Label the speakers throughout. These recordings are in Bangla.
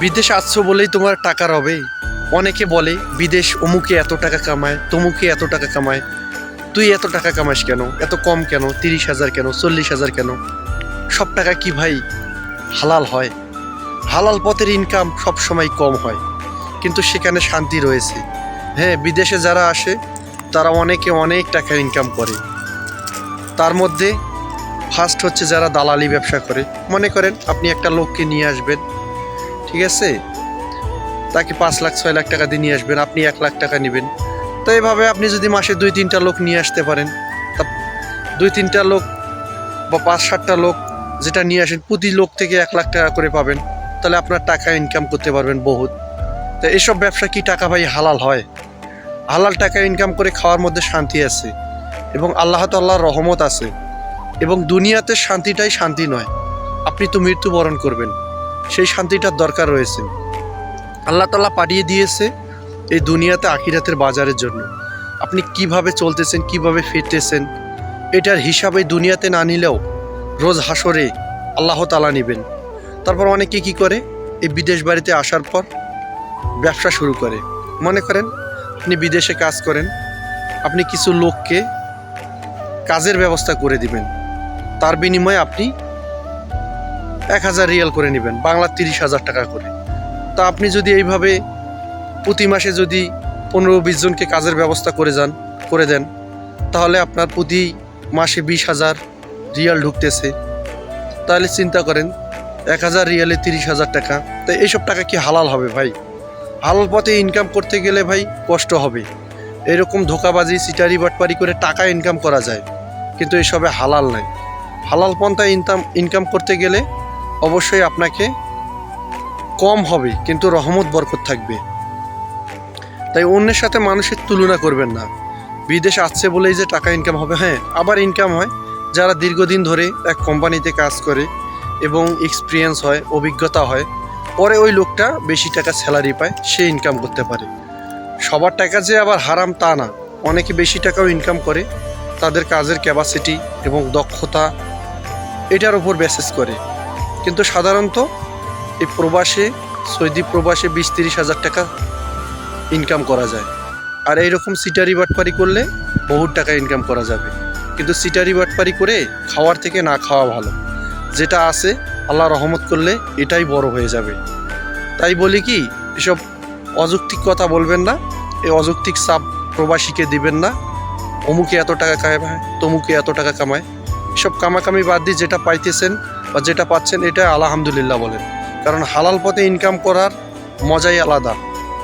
Speaker 1: বিদেশ আসছো বলেই তোমার টাকার হবে অনেকে বলে, বিদেশ অমুকে এত টাকা কামায়, তমুকে এত টাকা কামায়। তুই এত টাকা কামাস কেন? এত কম কেন? তিরিশ হাজার কেন? চল্লিশ হাজার কেন? সব টাকা কি ভাই হালাল হয়? হালাল পথের ইনকাম সব সময় কম হয়। কিন্তু সেখানে শান্তি রয়েছে। হ্যাঁ বিদেশে যারা আসে, তারা অনেকে অনেক টাকা ইনকাম করে। তার মধ্যে ফার্স্ট হচ্ছে যারা দালালি ব্যবসা করে। মনে করেন, আপনি একটা লোককে নিয়ে আসবেন ঠিক আছে? তাকে পাঁচ লাখ, ছয় লাখ টাকা দিয়ে নিয়ে আসবেন, আপনি এক লাখ টাকা নেবেন। তো এভাবে আপনি যদি মাসে দুই, তিনটা লোক নিয়ে আসতে পারেন, তা দুই, তিনটা লোক বা পাঁচ, সাতটা লোক যেটা নিয়ে আসেন, প্রতি লোক থেকে এক লাখ টাকা করে পাবেন। তাহলে আপনার টাকা ইনকাম করতে পারবেন বহুত। তো এইসব ব্যবসা কি টাকা ভাই হালাল হয়? হালাল টাকা ইনকাম করে খাওয়ার মধ্যে শান্তি আছে এবং আল্লাহ তাল্লাহর রহমত আছে এবং দুনিয়াতে শান্তিটাই শান্তি নয়। আপনি তো মৃত্যুবরণ করবেন। সেই শান্তিটার দরকার রয়েছে। আল্লাহ তাল্লাহ পাঠিয়ে দিয়েছে এই দুনিয়াতে আখিরাতের বাজারের জন্য। আপনি কীভাবে চলতেছেন, কীভাবে ফিরতেছেন, এটার হিসাবে দুনিয়াতে না নিলেও রোজ হাসরে আল্লাহ তালা নেবেন। তারপর অনেকে কি করে? এই বিদেশ বাড়িতে আসার পর ব্যবসা শুরু করে। মনে করেন, আপনি বিদেশে কাজ করেন, আপনি কিছু লোককে কাজের ব্যবস্থা করে দিবেন। তার বিনিময়ে আপনি এক হাজার রিয়াল করে নেবেন, বাংলা তিরিশ হাজার টাকা করে। তা আপনি যদি এইভাবে প্রতি মাসে যদি পনেরো বিশ জনকে কাজের ব্যবস্থা করে যান, করে দেন, তাহলে আপনার প্রতি মাসে বিশ হাজার রিয়াল ঢুকতেছে। তাহলে চিন্তা করেন, এক হাজার রিয়ালে তিরিশ হাজার টাকা। তো এইসব টাকা কি হালাল হবে ভাই? হালাল পথে ইনকাম করতে গেলে ভাই কষ্ট হবে। এরকম ধোকাবাজি সিটারি বাটপারি করে টাকা ইনকাম করা যায়। কিন্তু এসবে হালাল নাই। হালাল পন্থা ইনকাম ইনকাম করতে গেলে অবশ্যই আপনাকে কম হবে, কিন্তু রহমত, বরকত থাকবে। তাই অন্যের সাথে মানুষের তুলনা করবেন না। বিদেশ আসছে বলেই যে টাকা ইনকাম হবে হ্যাঁ আবার ইনকাম হয়। যারা দীর্ঘদিন ধরে এক কোম্পানিতে কাজ করে এবং এক্সপিরিয়েন্স হয়, অভিজ্ঞতা হয়, পরে ওই লোকটা বেশি টাকা স্যালারি পায়, সে ইনকাম করতে পারে। সবার টাকা যে আবার হারাম তা না। অনেকে বেশি টাকাও ইনকাম করে, তাদের কাজের ক্যাপাসিটি এবং দক্ষতা এটার উপর বেসিস করে। কিন্তু সাধারণত এই প্রবাসে, সৌদি প্রবাসে বিশ তিরিশ হাজার টাকা ইনকাম করা যায়। আর এইরকম সিটারি বাটপারি করলে বহুত টাকা ইনকাম করা যাবে। কিন্তু সিটারি বাটপারি করে খাওয়ার থেকে না খাওয়া ভালো। যেটা আছে আল্লাহ রহমত করলে এটাই বড় হয়ে যাবে। তাই বলি কি, এসব অযৌক্তিক কথা বলবেন না, এই অযৌক্তিক চাপ প্রবাসীকে দিবেন না। অমুকে এত টাকা কামায় তমুকে এত টাকা কামায়। এসব কামাকামি বাদ দিয়ে যেটা পাইতেছেন বা যেটা পাচ্ছেন এটা আলহামদুলিল্লাহ বলেন। কারণ হালাল পথে ইনকাম করার মজাই আলাদা।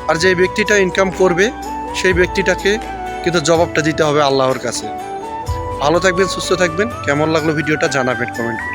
Speaker 1: আর যে ব্যক্তিটা ইনকাম করবে, সেই ব্যক্তিটাকে কিন্তু জবাবটা দিতে হবে আল্লাহর কাছে। ভালো থাকবেন, সুস্থ থাকবেন। কেমন লাগল ভিডিওটা জানাবেন কমেন্ট করে।